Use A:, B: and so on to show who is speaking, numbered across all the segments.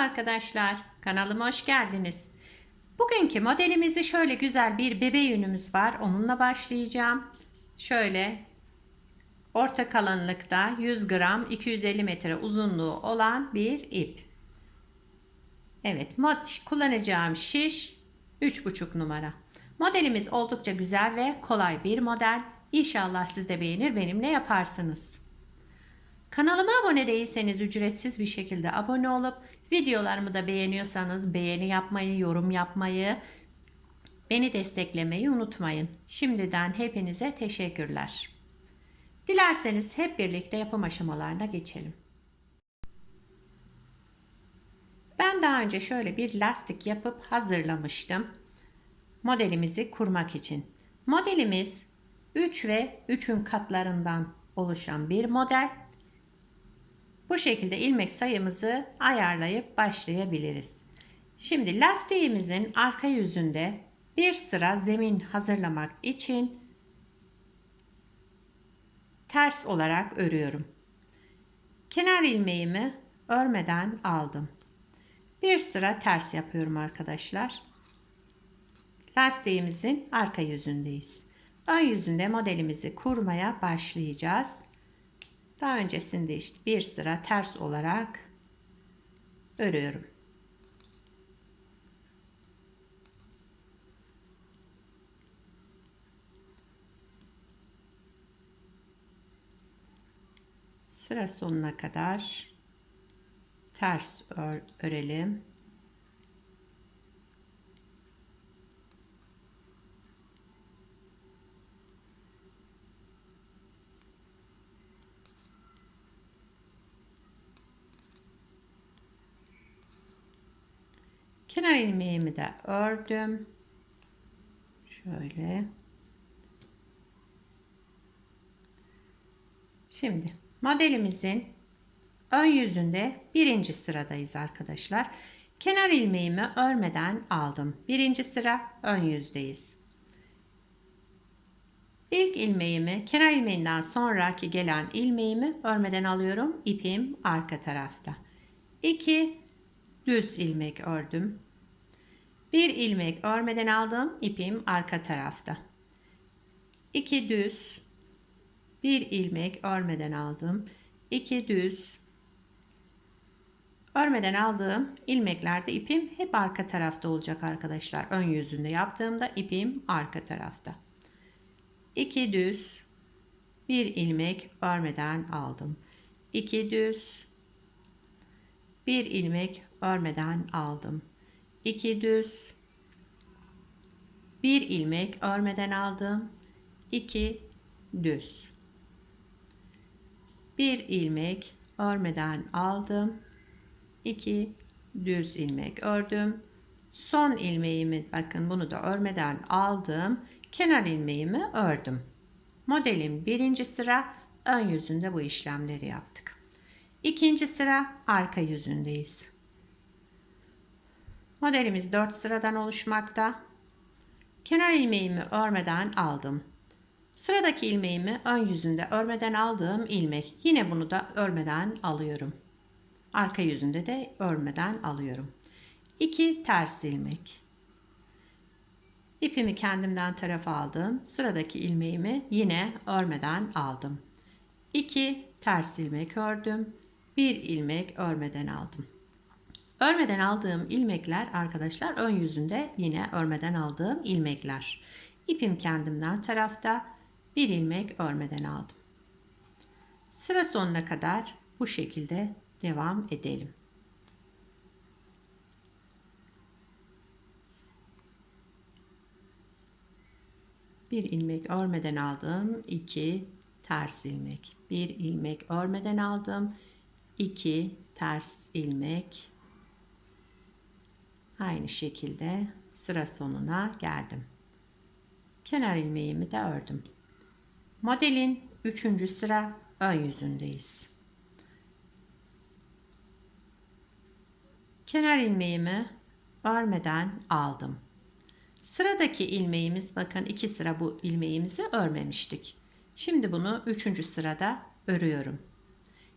A: arkadaşlar, kanalıma hoş geldiniz. Bugünkü modelimizi şöyle güzel bir bebe yünümüz var. Onunla başlayacağım. Şöyle orta kalınlıkta 100 gram 250 metre uzunluğu olan bir ip. Evet, kullanacağım şiş 3,5 numara. Modelimiz oldukça güzel ve kolay bir model. İnşallah siz de beğenir benimle yaparsınız. Kanalıma abone değilseniz ücretsiz bir şekilde abone olup videolarımı da beğeniyorsanız beğeni yapmayı, yorum yapmayı, beni desteklemeyi unutmayın. Şimdiden hepinize teşekkürler. Dilerseniz hep birlikte yapım aşamalarına geçelim. Ben daha önce şöyle bir lastik yapıp hazırlamıştım. Modelimizi kurmak için. Modelimiz 3 ve 3'ün katlarından oluşan bir model. Bu şekilde ilmek sayımızı ayarlayıp başlayabiliriz. Şimdi lastiğimizin arka yüzünde bir sıra zemin hazırlamak için ters olarak örüyorum. Kenar ilmeğimi örmeden aldım. Bir sıra ters yapıyorum arkadaşlar. Lastiğimizin arka yüzündeyiz. Ön yüzünde modelimizi kurmaya başlayacağız. Daha öncesinde işte bir sıra ters olarak örüyorum. Sıra sonuna kadar ters ör, örelim. Kenar ilmeğimi de ördüm. Şöyle. Şimdi modelimizin ön yüzünde birinci sıradayız arkadaşlar. Kenar ilmeğimi örmeden aldım. Birinci sıra ön yüzdeyiz. İlk ilmeğimi kenar ilmeğinden sonraki gelen ilmeğimi örmeden alıyorum. İpim arka tarafta. 2 düz ilmek ördüm. Bir ilmek örmeden aldım. ipim arka tarafta. 2 düz bir ilmek örmeden aldım. 2 düz örmeden aldığım ilmeklerde ipim hep arka tarafta olacak arkadaşlar. Ön yüzünde yaptığımda ipim arka tarafta. 2 düz bir ilmek örmeden aldım. 2 düz bir ilmek örmeden aldım. 2 düz bir ilmek örmeden aldım. 2 düz bir ilmek örmeden aldım. 2 düz ilmek ördüm. Son ilmeğimi bakın bunu da örmeden aldım. Kenar ilmeğimi ördüm. Modelin birinci sıra ön yüzünde bu işlemleri yaptık. İkinci sıra arka yüzündeyiz. Modelimiz 4 sıradan oluşmakta. Kenar ilmeğimi örmeden aldım. Sıradaki ilmeğimi ön yüzünde örmeden aldığım ilmek. Yine bunu da örmeden alıyorum. Arka yüzünde de örmeden alıyorum. 2 ters ilmek. İpimi kendimden tarafa aldım. Sıradaki ilmeğimi yine örmeden aldım. 2 ters ilmek ördüm. 1 ilmek örmeden aldım. Örmeden aldığım ilmekler arkadaşlar ön yüzünde yine örmeden aldığım ilmekler. İpim kendimden tarafta bir ilmek örmeden aldım. Sıra sonuna kadar bu şekilde devam edelim. Bir ilmek örmeden aldım. 2 ters ilmek. Bir ilmek örmeden aldım. 2 ters ilmek. Aynı şekilde sıra sonuna geldim. Kenar ilmeğimi de ördüm. Modelin 3. sıra ön yüzündeyiz. Kenar ilmeğimi örmeden aldım. Sıradaki ilmeğimiz bakın iki sıra bu ilmeğimizi örmemiştik. Şimdi bunu 3. sırada örüyorum.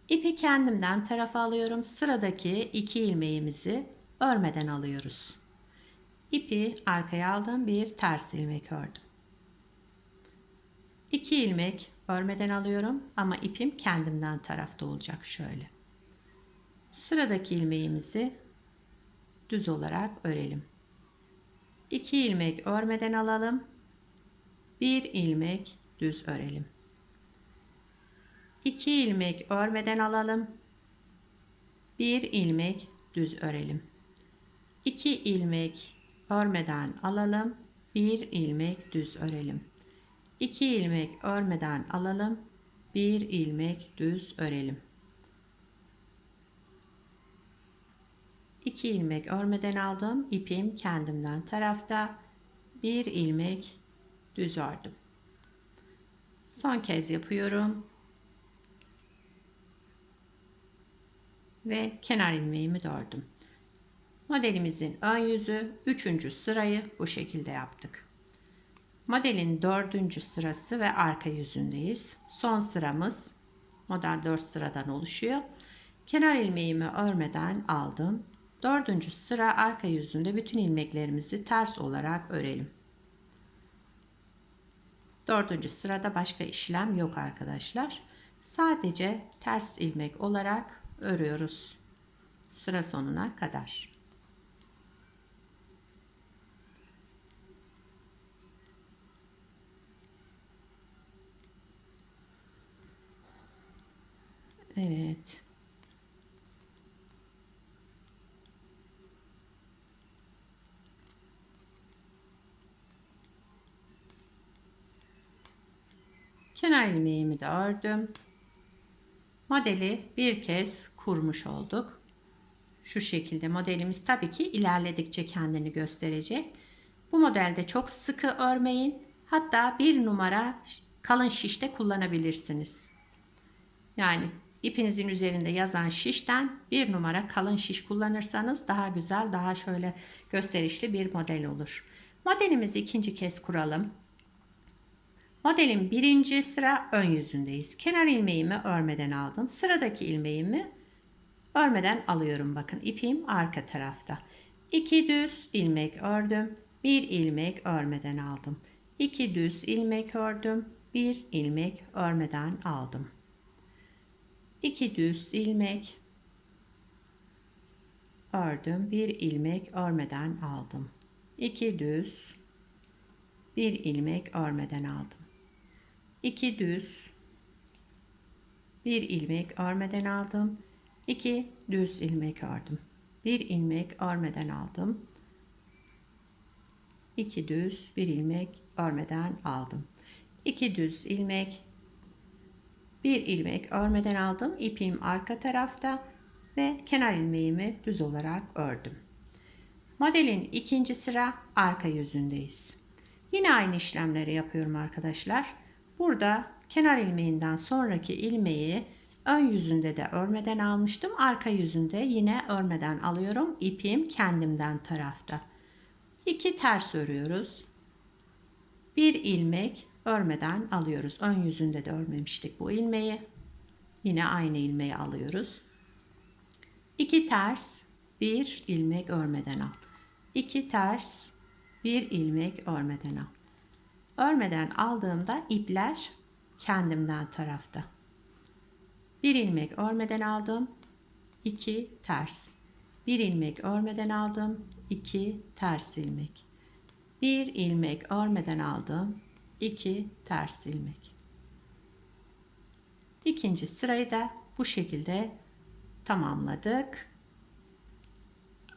A: İpi kendimden tarafa alıyorum. Sıradaki iki ilmeğimizi örmeden alıyoruz. İpi arkaya aldım. Bir ters ilmek ördüm. İki ilmek örmeden alıyorum ama ipim kendimden tarafta olacak şöyle. Sıradaki ilmeğimizi düz olarak örelim. 2 ilmek örmeden alalım. 1 ilmek düz örelim. 2 ilmek örmeden alalım. 1 ilmek düz örelim. 2 ilmek örmeden alalım. 1 ilmek düz örelim. 2 ilmek örmeden alalım. 1 ilmek düz örelim. 2 ilmek örmeden aldım. İpim kendimden tarafta. 1 ilmek düz ördüm. Son kez yapıyorum. Ve kenar ilmeğimi de ördüm. Modelimizin ön yüzü 3. sırayı bu şekilde yaptık. Modelin 4. sırası ve arka yüzündeyiz. Son sıramız model 4 sıradan oluşuyor. Kenar ilmeğimi örmeden aldım. Dördüncü sıra arka yüzünde bütün ilmeklerimizi ters olarak örelim. Dördüncü sırada başka işlem yok arkadaşlar. Sadece ters ilmek olarak örüyoruz. Sıra sonuna kadar. Evet. Kenar ilmeğimi de ördüm. Modeli bir kez kurmuş olduk. Şu şekilde modelimiz tabii ki ilerledikçe kendini gösterecek. Bu modelde çok sıkı örmeyin. Hatta bir numara kalın şişte kullanabilirsiniz. Yani ipinizin üzerinde yazan şişten bir numara kalın şiş kullanırsanız daha güzel, daha şöyle gösterişli bir model olur. Modelimizi ikinci kez kuralım. Modelin birinci sıra ön yüzündeyiz. Kenar ilmeğimi örmeden aldım. Sıradaki ilmeğimi örmeden alıyorum. Bakın ipim arka tarafta. 2 düz ilmek ördüm. 1 ilmek örmeden aldım. 2 düz ilmek ördüm. 1 ilmek örmeden aldım. 2 düz ilmek ördüm. 1 ilmek örmeden aldım. 2 düz 1 ilmek örmeden aldım. 2 düz 1 ilmek örmeden aldım. 2 düz ilmek ördüm. 1 ilmek örmeden aldım. 2 düz 1 ilmek örmeden aldım. 2 düz ilmek 1 ilmek örmeden aldım. İpim arka tarafta ve kenar ilmeğimi düz olarak ördüm. Modelin ikinci sıra arka yüzündeyiz. Yine aynı işlemleri yapıyorum arkadaşlar. Burada kenar ilmeğinden sonraki ilmeği ön yüzünde de örmeden almıştım. Arka yüzünde yine örmeden alıyorum. İpim kendimden tarafta. İki ters örüyoruz. Bir ilmek örmeden alıyoruz. Ön yüzünde de örmemiştik bu ilmeği. Yine aynı ilmeği alıyoruz. İki ters, bir ilmek örmeden al. İki ters, bir ilmek örmeden al. Örmeden aldığımda ipler kendimden tarafta. Bir ilmek örmeden aldım. 2 ters. Bir ilmek örmeden aldım. 2 ters ilmek. Bir ilmek örmeden aldım. 2 ters ilmek. İkinci sırayı da bu şekilde tamamladık.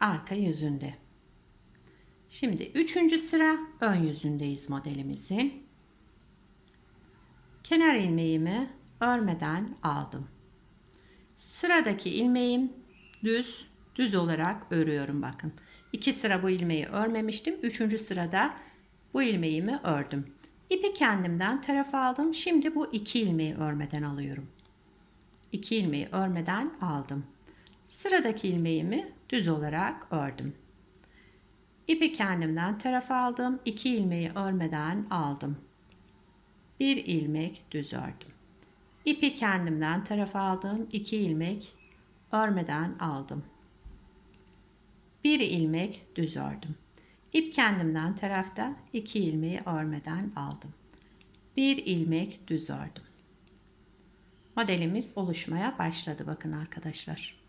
A: Arka yüzünde. Şimdi üçüncü sıra ön yüzündeyiz modelimizin. Kenar ilmeğimi örmeden aldım. Sıradaki ilmeğim düz, düz olarak örüyorum bakın. İki sıra bu ilmeği örmemiştim. Üçüncü sırada bu ilmeğimi ördüm. İpi kendimden tarafa aldım. Şimdi bu iki ilmeği örmeden alıyorum. İki ilmeği örmeden aldım. Sıradaki ilmeğimi düz olarak ördüm. İpi kendimden tarafa aldım. 2 ilmeği örmeden aldım. Bir ilmek düz ördüm. İpi kendimden tarafa aldım. 2 ilmek örmeden aldım. 1 ilmek düz ördüm. İp kendimden tarafta 2 ilmeği örmeden aldım. 1 ilmek düz ördüm. Modelimiz oluşmaya başladı bakın arkadaşlar.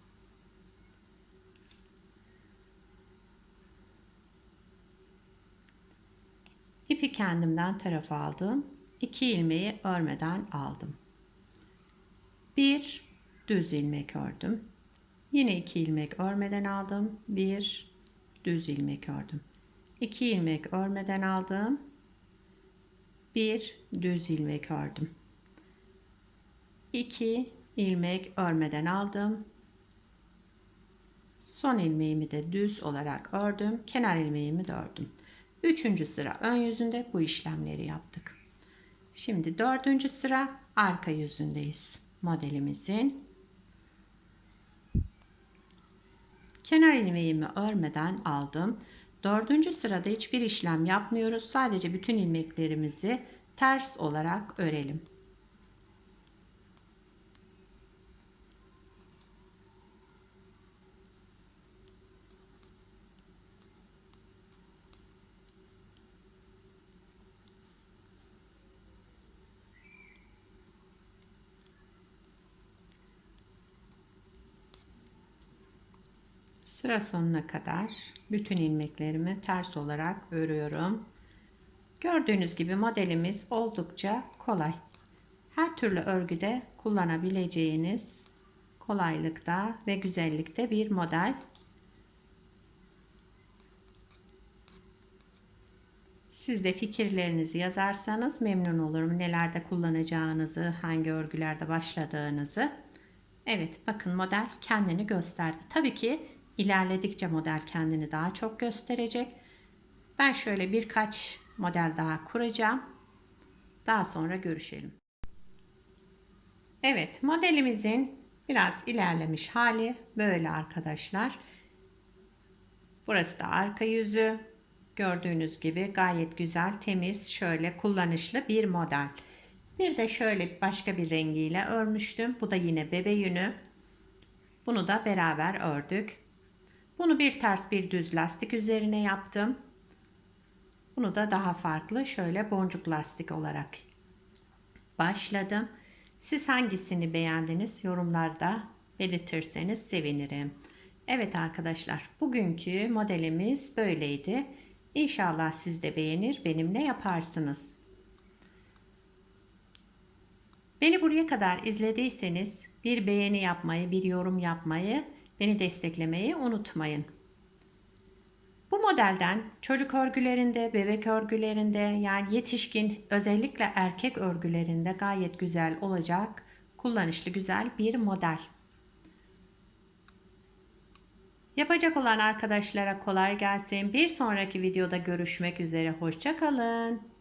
A: İpi kendimden tarafa aldım. 2 ilmeği örmeden aldım. 1 düz ilmek ördüm. Yine 2 ilmek örmeden aldım. 1 düz ilmek ördüm. 2 ilmek örmeden aldım. 1 düz ilmek ördüm. 2 ilmek örmeden aldım. Son ilmeğimi de düz olarak ördüm. Kenar ilmeğimi de ördüm. Üçüncü sıra ön yüzünde bu işlemleri yaptık. Şimdi dördüncü sıra arka yüzündeyiz. Modelimizin kenar ilmeğimi örmeden aldım. Dördüncü sırada hiçbir işlem yapmıyoruz. Sadece bütün ilmeklerimizi ters olarak örelim. Sıra sonuna kadar bütün ilmeklerimi ters olarak örüyorum. Gördüğünüz gibi modelimiz oldukça kolay. Her türlü örgüde kullanabileceğiniz kolaylıkta ve güzellikte bir model. Siz de fikirlerinizi yazarsanız memnun olurum. Nelerde kullanacağınızı, hangi örgülerde başladığınızı. Evet bakın model kendini gösterdi. Tabii ki ilerledikçe model kendini daha çok gösterecek. Ben şöyle birkaç model daha kuracağım. Daha sonra görüşelim. Evet modelimizin biraz ilerlemiş hali böyle arkadaşlar. Burası da arka yüzü. Gördüğünüz gibi gayet güzel, temiz, şöyle kullanışlı bir model. Bir de şöyle başka bir rengiyle örmüştüm. Bu da yine bebe yünü. Bunu da beraber ördük. Bunu bir ters bir düz lastik üzerine yaptım. Bunu da daha farklı şöyle boncuk lastik olarak başladım. Siz hangisini beğendiniz yorumlarda belirtirseniz sevinirim. Evet arkadaşlar bugünkü modelimiz böyleydi. İnşallah siz de beğenir benimle yaparsınız. Beni buraya kadar izlediyseniz bir beğeni yapmayı, bir yorum yapmayı, beni desteklemeyi unutmayın. Bu modelden çocuk örgülerinde, bebek örgülerinde yani yetişkin özellikle erkek örgülerinde gayet güzel olacak kullanışlı güzel bir model. Yapacak olan arkadaşlara kolay gelsin. Bir sonraki videoda görüşmek üzere. Hoşçakalın.